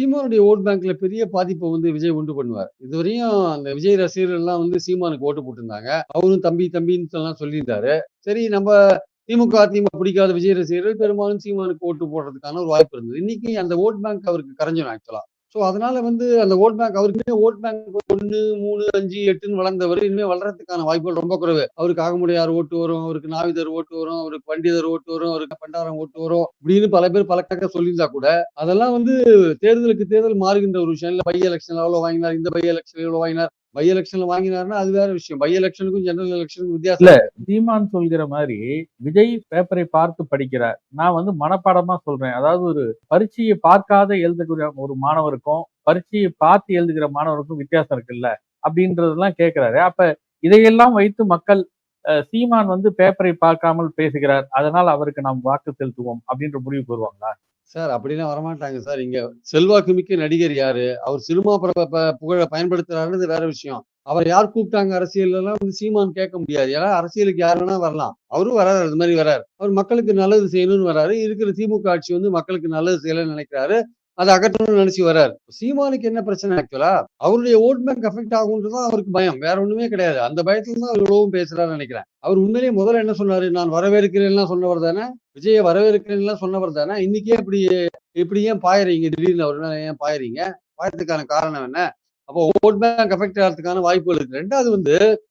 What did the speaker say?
சீமானுடைய ஓட் பேங்க்ல பெரிய பாதிப்பை வந்து விஜய் உண்டு பண்ணுவார். இதுவரையும் அந்த விஜய் ரசிகர்கள் எல்லாம் வந்து சீமானுக்கு ஓட்டு போட்டிருந்தாங்க. அவரும் தம்பி தம்பின்னு எல்லாம் சொல்லியிருந்தாரு. சரி நம்ம திமுக அதிமுக பிடிக்காத விஜய் ரசிகர்கள் பெரும்பாலும் சீமானுக்கு ஓட்டு போடுறதுக்கான ஒரு வாய்ப்பு இருந்தது. இன்னைக்கு அந்த ஓட் பேங்க் அவருக்கு கரைஞ்சிடும் ஆக்சுவலா ஸோ அதனால வந்து அந்த ஓட் பேங்க் அவருக்குமே ஓட் பேங்க் ஒன்று மூணு அஞ்சு எட்டுன்னு வளர்ந்தவர். இனிமேல் வளர்றதுக்கான வாய்ப்புகள் ரொம்ப குறைவு. அவருக்கு ஆகமுடையார் ஓட்டு வரும் அவருக்கு நாவிதர் ஓட்டு வரும் அவருக்கு பண்டிதர் ஓட்டு வரும் அவருக்கு பண்டாரம் ஓட்டு வரும் அப்படின்னு பல பேர் பல கணக்காக சொல்லியிருந்தா கூட அதெல்லாம் வந்து தேர்தலுக்கு தேர்தல் மாறுகின்ற ஒரு விஷயம். இல்லை பை எலெக்ஷன் எவ்வளோ வாங்கினார் இந்த பை எலெக்ஷன் எவ்வளோ வாங்கினார் பை எலெக்ஷன்ல வாங்கினாருன்னா அது வேற விஷயம். பை எலெக்ஷனுக்கும் ஜெனரல் எலெக்ஷனுக்கும் வித்தியாசம் சீமான் சொல்கிற மாதிரி விஜய் பேப்பரை பார்த்து படிக்கிறார். நான் வந்து மனப்பாடமா சொல்றேன். அதாவது ஒரு பரீட்சையை பார்க்காத எழுதுகிற ஒரு மாணவருக்கும் பரீட்சையை பார்த்து எழுதுகிற மாணவருக்கும் வித்தியாசம் இருக்குல்ல அப்படின்றதெல்லாம் கேட்கிறாரு. அப்ப இதையெல்லாம் வைத்து மக்கள் சீமான் வந்து பேப்பரை பார்க்காமல் பேசுகிறார். அதனால் அவருக்கு நாம் வாக்கு செலுத்துவோம் அப்படின்ற முடிவுக்கு வருவாங்களா சார் அப்படிலாம் வரமாட்டாங்க சார். இங்க செல்வாக்கு மிக்க நடிகர் யாரு? அவர் சினிமா ப- புகழ பயன்படுத்துறாருன்றது வேற விஷயம். அவர் யார் கூப்பிட்டாங்க அரசியல் எல்லாம் வந்து சீமான் கேட்க முடியாது. ஏன்னா அரசியலுக்கு யார் வேணா வரலாம். அவரும் வராரு அது மாதிரி வராரு. அவர் மக்களுக்கு நல்லது செய்யணும்னு வராரு. இருக்கிற திமுக ஆட்சி வந்து மக்களுக்கு நல்லது செய்யலன்னு நினைக்கிறாரு. அதை அகற்றணும்னு நினைச்சு வர்றாரு. சீமானுக்கு என்ன பிரச்சனை ஆக்சுவலா அவருடைய ஓட் பேங்க் அஃபெக்ட் ஆகுன்றதுதான் அவருக்கு பயம். வேற ஒண்ணுமே கிடையாது. அந்த பயத்துல தான் அவர் இவ்வளவும் பேசுறாருன்னு நினைக்கிறேன். அவர் உண்மையிலேயே முதல்ல என்ன சொன்னாரு? நான் வரவேற்கிறேன்லாம் சொன்னவர் தானே? விஜய வரவேற்கிறேன்லாம் சொன்னவர் தானே? இன்னைக்கே இப்படி இப்படி ஏன் பாயறீங்க? திடீர்னு அவர் ஏன் பாயறீங்க? பாயறதுக்கான காரணம் என்ன? அப்போ ஓட் பேங்க் அஃபெக்ட் ஆகிறதுக்கான வாய்ப்புகள் இருக்கு. ரெண்டாவது வந்து